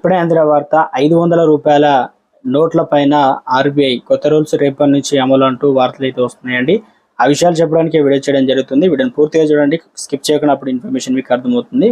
ఇప్పుడే అందిన వార్త ఐదు వందల రూపాయల నోట్ల పైన ఆర్బీఐ కొత్త రూల్స్ రేపటి నుంచి అమలు అంటూ వార్తలు అయితే వస్తున్నాయండి. ఆ విషయాలు చెప్పడానికి వీడియో చేయడం జరుగుతుంది. వీడియోని పూర్తిగా చూడండి. స్కిప్ చేయకుండా అప్పుడు ఇన్ఫర్మేషన్ మీకు అర్థమవుతుంది.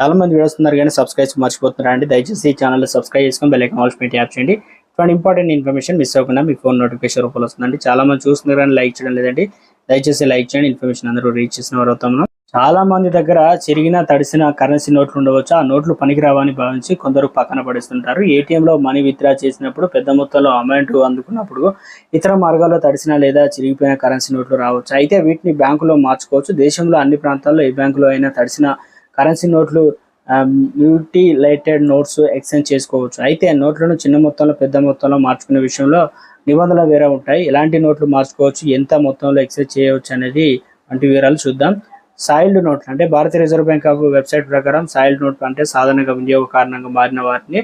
చాలా మంది వీడియోస్ కానీ సబ్స్క్రైబ్ మర్చిపోతున్నారు అండి. దయచేసి ఈ ఛానల్ సబ్స్క్రైబ్ చేసుకొని బెల్ ఐకాన్ ఆల్స్ యాప్ చేయండి. ఇటువంటి ఇంపార్టెంట్ ఇన్ఫర్మేషన్ మిస్ అవ్వకుండా మీ ఫోన్ నోటిఫికేషన్ రూపంలో వస్తుందండి. చాలా మంది చూస్తున్నారు కానీ లైక్ చేయడం లేదండి. దయచేసి లైక్ చేయండి. ఇన్ఫర్మేషన్ అందరూ రీచ్ చేసిన వారు అవుతాము చాలా మంది దగ్గర చిరిగిన తడిసిన కరెన్సీ నోట్లు ఉండవచ్చు. ఆ నోట్లు పనికిరావని భావించి కొందరు పక్కన పడేస్తుంటారు. ఏటీఎంలో లో మనీ విత్డ్రా చేసినప్పుడు పెద్ద మొత్తంలో అమౌంట్ అందుకున్నప్పుడు ఇతర మార్గాల్లో తడిసిన లేదా చిరిగిపోయిన కరెన్సీ నోట్లు రావచ్చు. అయితే వీటిని బ్యాంకులో మార్చుకోవచ్చు. దేశంలో అన్ని ప్రాంతాల్లో ఏ బ్యాంకులో అయినా తడిసిన కరెన్సీ నోట్లు మ్యూటిలైటెడ్ నోట్స్ ఎక్స్చేంజ్ చేసుకోవచ్చు. అయితే నోట్లను చిన్న మొత్తంలో పెద్ద మొత్తంలో మార్చుకునే విషయంలో నిబంధనలు వేరే ఉంటాయి. ఎలాంటి నోట్లు మార్చుకోవచ్చు? ఎంత మొత్తంలో ఎక్స్చేంజ్ చేయవచ్చు అనేది వంటి వివరాలు చూద్దాం. సాయిల్డ్ నోట్లు అంటే భారతీయ రిజర్వ్ బ్యాంక్ ఆఫ్ వెబ్సైట్ ప్రకారం సాయిల్డ్ నోట్లు అంటే సాధారణంగా వినియోగ కారణంగా మారిన వాటిని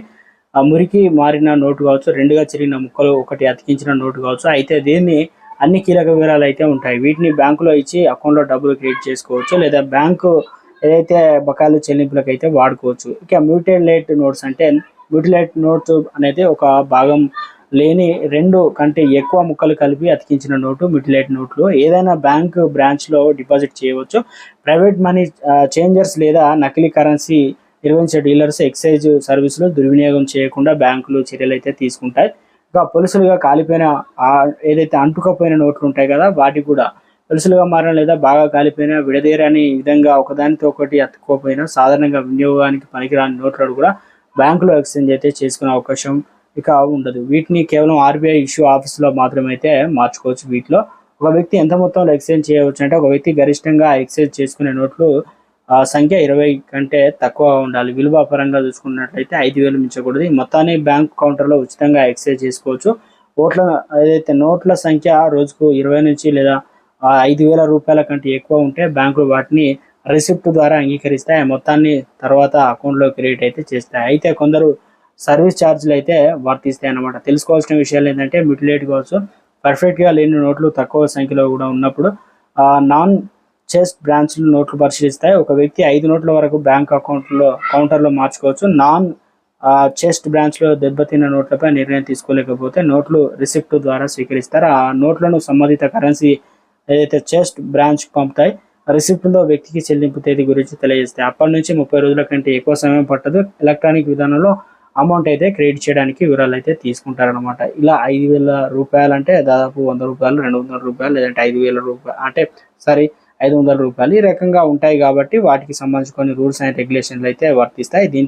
ఆ మురికి మారిన నోటు కావచ్చు రెండుగా చిరిగిన ముక్కలు ఒకటి అతికించిన నోటు కావచ్చు. అయితే దీన్ని అన్ని కీలక వివరాలు అయితే ఉంటాయి. వీటిని బ్యాంకులో ఇచ్చి అకౌంట్లో డబ్బులు క్రియేట్ చేసుకోవచ్చు లేదా బ్యాంకు ఏదైతే బకాయిలు చెల్లింపులకు అయితే వాడుకోవచ్చు. ఇక మ్యూటిలేట్ నోట్స్ అంటే మ్యూటిలేట్ నోట్స్ అనేది ఒక భాగం లేని రెండు కంటే ఎక్కువ ముక్కలు కలిపి అతికించిన నోటు మిటిలేట్ నోట్లు. ఏదైనా బ్యాంక్ బ్రాంచ్లో డిపాజిట్ చేయవచ్చు. ప్రైవేట్ మనీ చేంజర్స్ లేదా నకిలీ కరెన్సీ నిర్వహించే డీలర్స్ ఎక్సైజ్ సర్వీసులు దుర్వినియోగం చేయకుండా బ్యాంకులు చర్యలు అయితే తీసుకుంటాయి. ఇంకా పొలుసులుగా కాలిపోయిన ఏదైతే అంటుకపోయిన నోట్లు ఉంటాయి కదా వాటికి కూడా పొలుసులుగా మారిన లేదా బాగా కాలిపోయిన విడదీరని విధంగా ఒకదానితో ఒకటి అతుక్కోపోయినా సాధారణంగా వినియోగానికి పనికిరాని నోట్లను కూడా బ్యాంకులో ఎక్స్చేంజ్ అయితే చేసుకునే అవకాశం ఇక ఉండదు వీటిని కేవలం ఆర్బీఐ ఇష్యూ ఆఫీస్లో మాత్రమైతే మార్చుకోవచ్చు వీటిలో. ఒక వ్యక్తి ఎంత మొత్తంలో ఎక్స్చేంజ్ చేయవచ్చు అంటే ఒక వ్యక్తి గరిష్టంగా ఎక్స్చేంజ్ చేసుకునే నోట్లు ఆ సంఖ్య ఇరవై కంటే తక్కువ ఉండాలి. విలువ పరంగా చూసుకున్నట్లయితే ఐదు వేలు మించకూడదు. ఈ మొత్తాన్ని బ్యాంక్ కౌంటర్లో ఉచితంగా ఎక్స్చేంజ్ చేసుకోవచ్చు. ఓట్ల ఏదైతే నోట్ల సంఖ్య రోజుకు ఇరవై నుంచి లేదా ఐదు వేల రూపాయల కంటే ఎక్కువ ఉంటే బ్యాంకులు వాటిని రిసిప్ట్ ద్వారా అంగీకరిస్తాయి. ఆ మొత్తాన్ని తర్వాత అకౌంట్లో క్రియేట్ అయితే చేస్తాయి. అయితే కొందరు సర్వీస్ ఛార్జీలు అయితే వర్తిస్తాయి అన్నమాట తెలుసుకోవాల్సిన విషయాలు ఏంటంటే మిటిలేట్ కావచ్చు పర్ఫెక్ట్గా లేని నోట్లు తక్కువ సంఖ్యలో కూడా ఉన్నప్పుడు నాన్ చెస్ట్ బ్రాంచ్లు నోట్లు పరిశీలిస్తాయి ఒక వ్యక్తి ఐదు నోట్ల వరకు బ్యాంక్ అకౌంట్లో కౌంటర్లో మార్చుకోవచ్చు. నాన్ చెస్ట్ బ్రాంచ్లో దెబ్బతిన్న నోట్లపై నిర్ణయం తీసుకోలేకపోతే నోట్లు రిసిప్ట్ ద్వారా స్వీకరిస్తారు. ఆ నోట్లను సంబంధిత కరెన్సీ ఏదైతే చెస్ట్ బ్రాంచ్ పంపుతాయి రిసిప్ట్లో వ్యక్తికి చెల్లింపు తేదీ గురించి తెలియజేస్తాయి. అప్పటి నుంచి ముప్పై రోజుల కంటే ఎక్కువ సమయం పట్టదు. ఎలక్ట్రానిక్ విధానంలో అమౌంట్ అయితే క్రెడిట్ చేయడానికి వివరాలు అయితే తీసుకుంటారనమాట ఇలా ఐదు వేల రూపాయలు అంటే దాదాపు వంద రూపాయలు రెండు వందల రూపాయలు లేదంటే ఐదు వేల రూపాయలు అంటే సారీ ఐదు వందల రూపాయలు ఈ రకంగా ఉంటాయి కాబట్టి వాటికి సంబంధించి కొన్ని రూల్స్ అండ్ రెగ్యులేషన్లు అయితే వర్తిస్తాయి. దీని